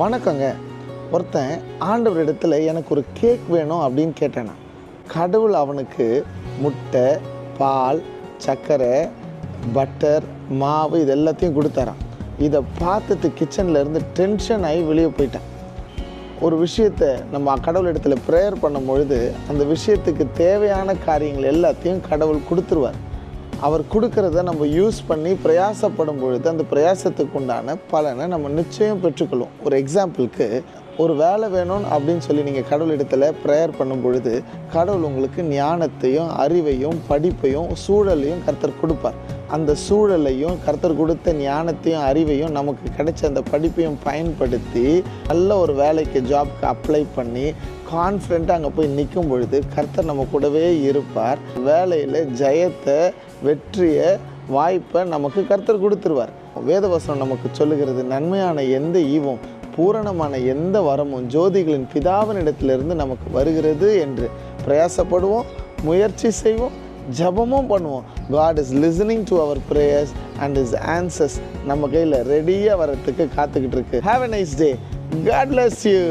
வணக்கங்க. ஒருத்தன் ஆண்டவர் இடத்துல எனக்கு ஒரு கேக் வேணும் அப்படின்னு கேட்டேனா. கடவுள் அவனுக்கு முட்டை பால் சர்க்கரை பட்டர் மாவு இது எல்லாத்தையும் கொடுத்தாரான் இதை பார்த்துட்டு கிச்சனில் இருந்து டென்ஷன் ஆகி வெளியே போயிட்டேன். ஒரு விஷயத்தை நம்ம கடவுள் இடத்துல ப்ரேயர் பண்ணும் பொழுது அந்த விஷயத்துக்கு தேவையான காரியங்கள் எல்லாத்தையும் கடவுள் கொடுத்துருவார். அவர் கொடுக்கறத நம்ம யூஸ் பண்ணி பிரயாசப்படும் பொழுது அந்த பிரயாசத்துக்கு உண்டான பலனை நம்ம நிச்சயம் பெற்றுக்கொள்வோம். ஒரு எக்ஸாம்பிளுக்கு ஒரு வேலை வேணும் அப்படின்னு சொல்லி நீங்கள் கடவுளிடத்தில் ப்ரேயர் பண்ணும் பொழுது கடவுள் உங்களுக்கு ஞானத்தையும் அறிவையும் படிப்பையும் சூழலையும் கர்த்தர் கொடுப்பார். அந்த சூழலையும் கர்த்தர் கொடுத்த ஞானத்தையும் அறிவையும் நமக்கு கிடைச்ச அந்த படிப்பையும் பயன்படுத்தி நல்ல ஒரு வேலைக்கு ஜாப்க்கு அப்ளை பண்ணி கான்ஃபிடென்ட்டாக அங்கே போய் நிற்கும் பொழுது கர்த்தர் நம்ம கூடவே இருப்பார். வேலையில் ஜெயத்தை வெற்றியை வாய்ப்பை நமக்கு கர்த்தர் கொடுத்துருவார். வேதவசனம் நமக்கு சொல்லுகிறது நன்மையான எந்த ஈவும் பூரணமான எந்த வரமும் ஜோதிகளின் பிதாவினிடத்திலிருந்து நமக்கு வருகிறது என்று பிரயாசப்படுவோம் முயற்சி செய்வோம் ஜெபமும் பண்ணுவோம். God is listening to our prayers and is answers நம்ம கையில் ரெடியாக வரத்துக்கு காத்துக்கிட்டு இருக்கு. Have a nice day God bless you